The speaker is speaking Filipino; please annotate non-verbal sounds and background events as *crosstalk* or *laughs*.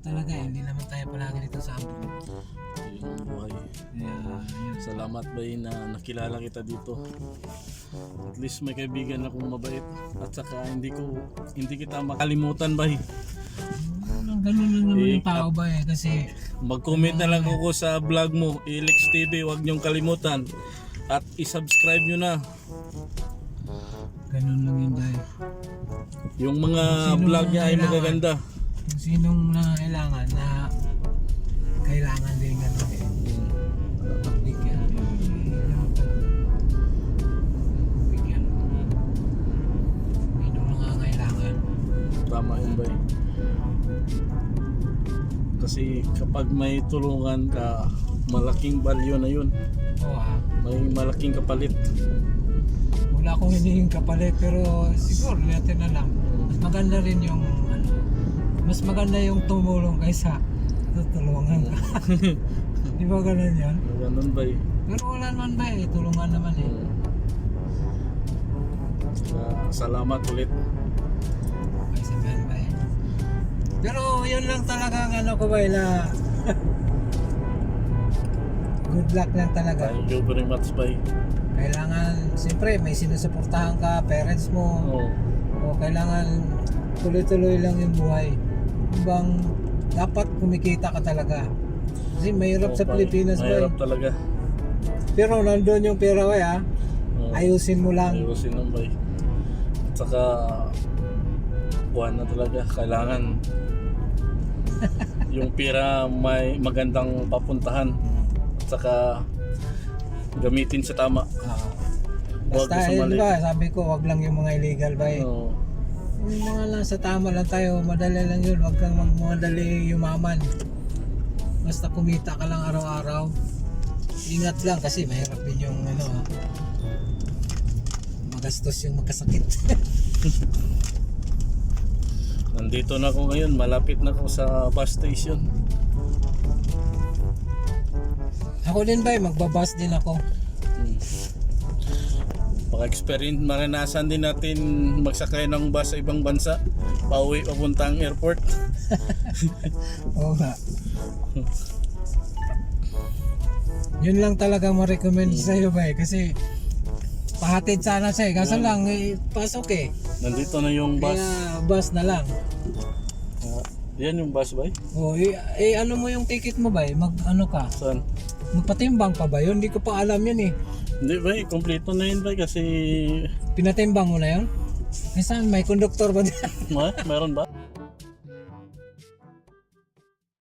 naman talaga eh. Hindi naman tayo palagi dito sa abroad. Yun ang buhay. Kaya yun. Salamat bay na nakilala kita dito. At least may kaibigan akong mabait. At saka hindi ko hindi kita makalimutan bay. Ganun, ganun lang naman Eh, yung tao ba eh. Kasi Mag-comment na lang ako sa vlog mo, Elix TV, huwag niyong kalimutan. At i-subscribe nyo na ganun lang yun dahil. yung mga Sino vlog niya ay magaganda. Kung sinong nangailangan na kailangan din ano eh. Pagbigyan. Pagbigyan. Sinong nangangailangan. Tama yun bay. Kasi kapag may tulungan ka, malaking value na yun. Oo ah. May malaking kapalit. Wala akong hinihing kapalit pero siguro natin na lang. Mas maganda rin yung ano, mas maganda yung tumulong kaysa tutulungan ka. *laughs* Di ba ganun yan? Ganun bay. Pero wala naman ba eh, tulungan naman eh. Saka, salamat ulit. Ay sabihan ba eh. Pero yun lang talaga ang ano ko ba eh, na *laughs* good luck lang talaga. Thank you very much bay. Kailangan, siyempre may sinusuportahan ka, parents mo, Oo. o kailangan tuloy-tuloy lang yung buhay. Bang dapat kumikita ka talaga. Kasi mahirap sa Oo, bay. Pilipinas ba Mahirap talaga. Pero nandun yung pera ko ah. Oo. Ayusin mo lang. Ayusin ng bay. At saka, buwan na talaga. Kailangan *laughs* yung pira may magandang papuntahan. At saka, gamitin sa tama. Huwag Basta sa yun ba, sabi ko wag lang yung mga illegal ba eh. Yung mga nasa tama lang tayo, madali lang yun. Huwag kang magmadali yumaman. Basta kumita ka lang araw-araw. Ingat lang kasi mahirap din yung ano ha. Magastos yung magkasakit. *laughs* Nandito na ako ngayon. Malapit na ako sa bus station. ako din ba, magbabas din ako. Hmm. Baka experience, maranasan din natin magsakay ng bus sa ibang bansa. Pauwi papuntang airport. *laughs* Oo nga. *laughs* Yun lang talaga ma-recommend sa iyo ba eh. Kasi pahatid sana siya eh. Kaso lang, eh, pasok eh. Nandito na yung bus. Kaya bus na lang. Ah, yan yung bus ba? O, eh, eh, ano mo yung ticket mo ba eh? Mag, ano ka? Saan? Magpatimbang pa ba yun? Hindi ko pa alam yun eh. Hindi ba? Kompleto na yun ba? Kasi... Pinatimbang mo na yun? Eh saan? May konduktor ba dyan? Ma, meron ba?